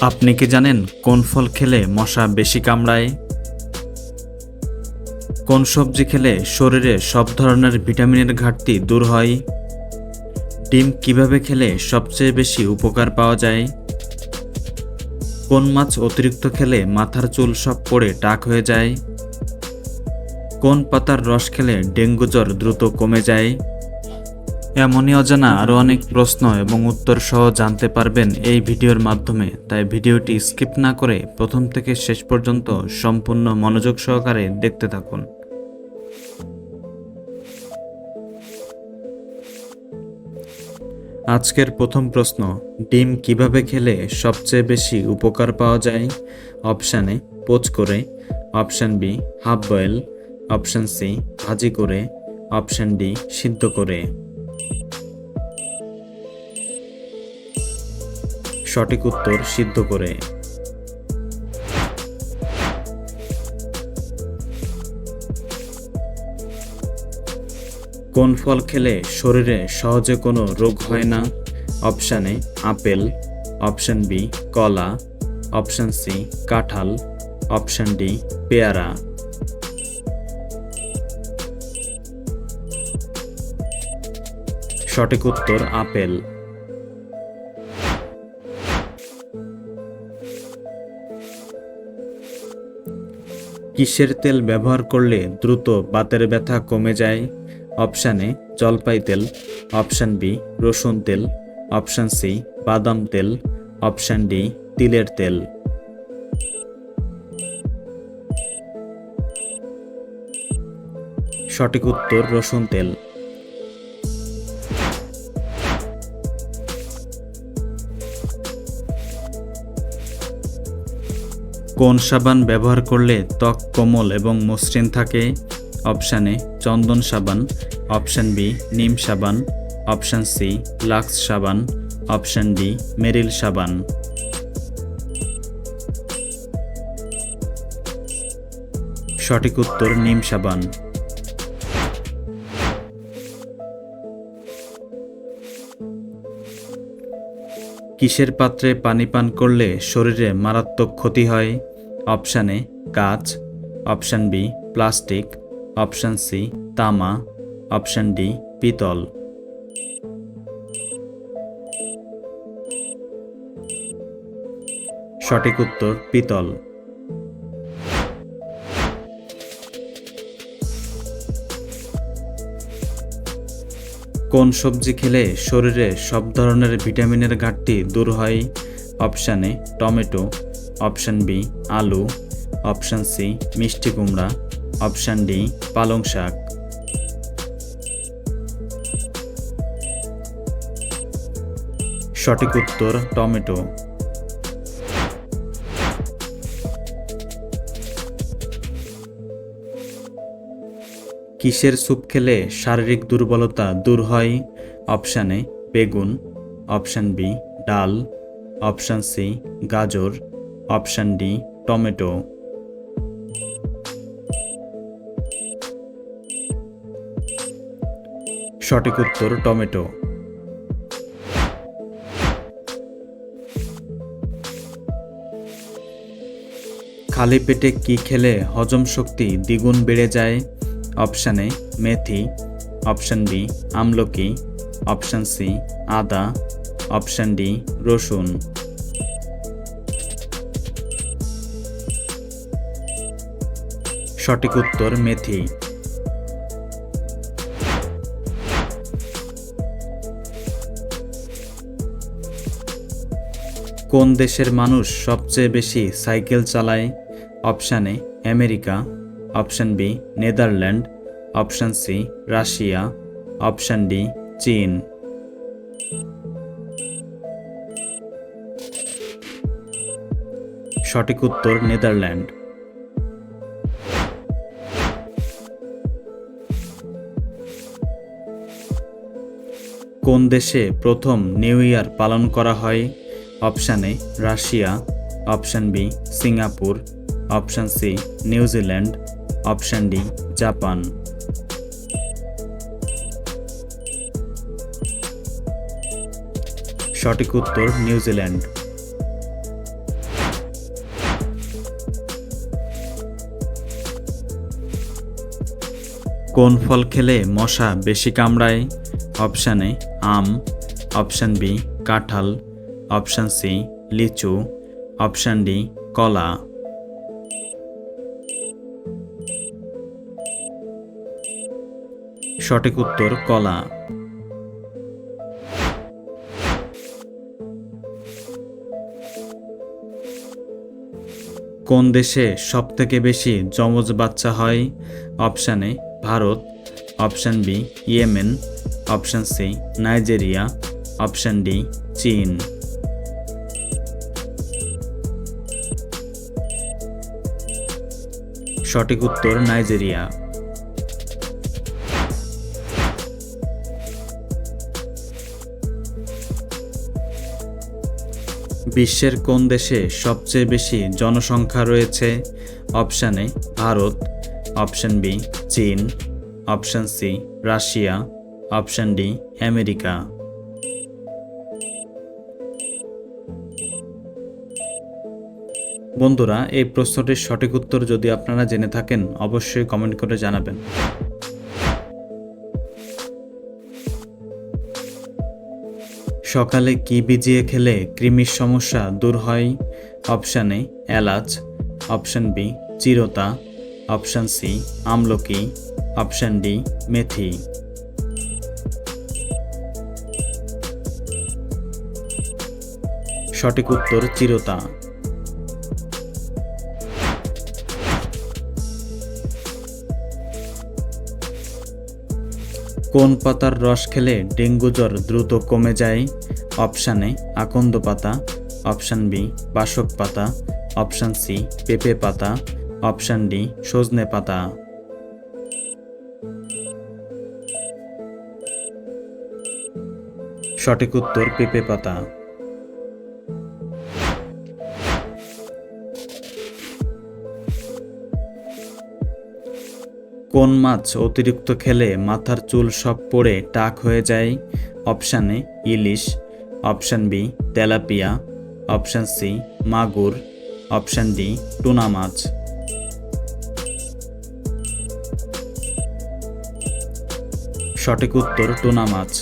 আপনি কি জানেন কোন ফল খেলে মশা বেশি কামড়ায়? কোন সবজি খেলে শরীরে সব ধরনের ভিটামিনের ঘাটতি দূর হয়? ডিম কীভাবে খেলে সবচেয়ে বেশি উপকার পাওয়া যায়? কোন মাছ অতিরিক্ত খেলে মাথার চুল সব পড়ে টাক হয়ে যায়? কোন পাতার রস খেলে ডেঙ্গু জ্বর দ্রুত কমে যায়? এমনই অজানা আরও অনেক প্রশ্ন এবং উত্তর সহ জানতে পারবেন এই ভিডিওর মাধ্যমে। তাই ভিডিওটি স্কিপ না করে প্রথম থেকে শেষ পর্যন্ত সম্পূর্ণ মনোযোগ সহকারে দেখতে থাকুন। আজকের প্রথম প্রশ্ন, ডিম কীভাবে খেলে সবচেয়ে বেশি উপকার পাওয়া যায়? অপশানে পোচ করে। Option B, half boil. Option C, ভাজি করে। অপশান ডি, সিদ্ধ করে। সঠিক উত্তর সিদ্ধ করে। কোন ফল খেলে শরীরে সহজে কোনো রোগ হয় না? অপশান আপেল, অপশান বি, কলা, অপশান সি, কাঁঠাল, অপশান ডি, পেয়ারা। সঠিক উত্তর আপেল। কিসের তেল ব্যবহার করলে দ্রুত বাতের ব্যথা কমে যায়? অপশান এ, জলপাই তেল। অপশান বি, রসুন তেল। অপশান সি, বাদাম তেল। অপশান ডি, তিলের তেল। সঠিক উত্তর রসুন তেল। কোন সাবান ব্যবহার করলে ত্বক কোমল এবং মসৃণ থাকে? অপশান এ, চন্দন সাবান। অপশান বি, নিম সাবান। অপশান সি, লাক্স সাবান। অপশান ডি, মেরিল সাবান। সঠিক উত্তর, নিম সাবান। কিসের পাত্রে পানি পান করলে শরীরে মারাত্মক ক্ষতি হয়? অপশান এ, কাচ। Option B, plastic. Option C, তামা। অপশান ডি, পিতল। সঠিক উত্তর, পিতল। কোন সবজি খেলে শরীরে সব ধরনের ভিটামিনের ঘাটতি দূর হয়? Option A, tomato. Option B, আলু। অপশান সি, মিষ্টি কুমড়া। অপশান ডি, পালং শাক। সঠিক উত্তর টমেটো। কিসের স্যুপ খেলে শারীরিক দুর্বলতা দূর হয়? অপশান এ, বেগুন। অপশান বি, ডাল। অপশান সি, গাজর। Option D, tomato. সঠিক উত্তর, টমেটো। খালি পেটে কি খেলে হজম শক্তি দ্বিগুণ বেড়ে যায়? অপশান এ মেথি, অপশান বি আমলকি, অপশান সি আদা, অপশান ডি রসুন। সঠিক উত্তর মেথি। কোন দেশের মানুষ সবচেয়ে বেশি সাইকেল চালায়? Option A America option B, Netherland, option C, Russia, option D, চীন। সঠিক উত্তর, নেদারল্যান্ড। কোন দেশে প্রথম নিউ ইয়ার পালন করা হয়? Option A, Russia, option B, Singapore, option C New Zealand option D, Japan. সঠিক উত্তর নিউজিল্যান্ড কোন ফল খেলে মশা বেশি কামড়ায়? অপশান এ, আম। অপশান বি, কাঁঠাল। অপশান সি, লিচু। অপশান ডি, কলা। সঠিক উত্তর, কলা। কোন দেশে সবথেকে বেশি যমজ বাচ্চা হয়? Option A, Bharat. Option B, Yemen. Option C, Nigeria. Option D, চীন। সঠিক উত্তর, নাইজেরিয়া। বিশ্বের কোন দেশে সবচেয়ে বেশি জনসংখ্যা রয়েছে? Option A, Bharat. Option B, চীন। Option C, Russia. Option D, America. বন্ধুরা, এই প্রশ্নটির সঠিক উত্তর যদি আপনারা জেনে থাকেন, অবশ্যই কমেন্ট করে জানাবেন। সকালে কি ভিজিয়ে খেলে কৃমির সমস্যা দূর হয়? অপশান এ, এলাচ। অপশান বি, চিরতা। অপশান সি, আমলকি। অপশান ডি, মেথি। সঠিক উত্তর চিরতা। কোন পাতার রস খেলে ডেঙ্গু জ্বর দ্রুত কমে যায়? অপশান এ আকন্দ পাতা, অপশান বি বাসক পাতা, অপশান সি পেঁপে পাতা, অপশান ডি সজনে পাতা। সঠিক উত্তর পেঁপে পাতা। কোন মাছ অতিরিক্ত খেলে মাথার চুল সব পড়ে, টাক হয়ে যায়? অপশানে ইলিশ option B tilapia option C মাগুর অপশান ডি টুনা মাছ। সঠিক উত্তর টুনা মাছ।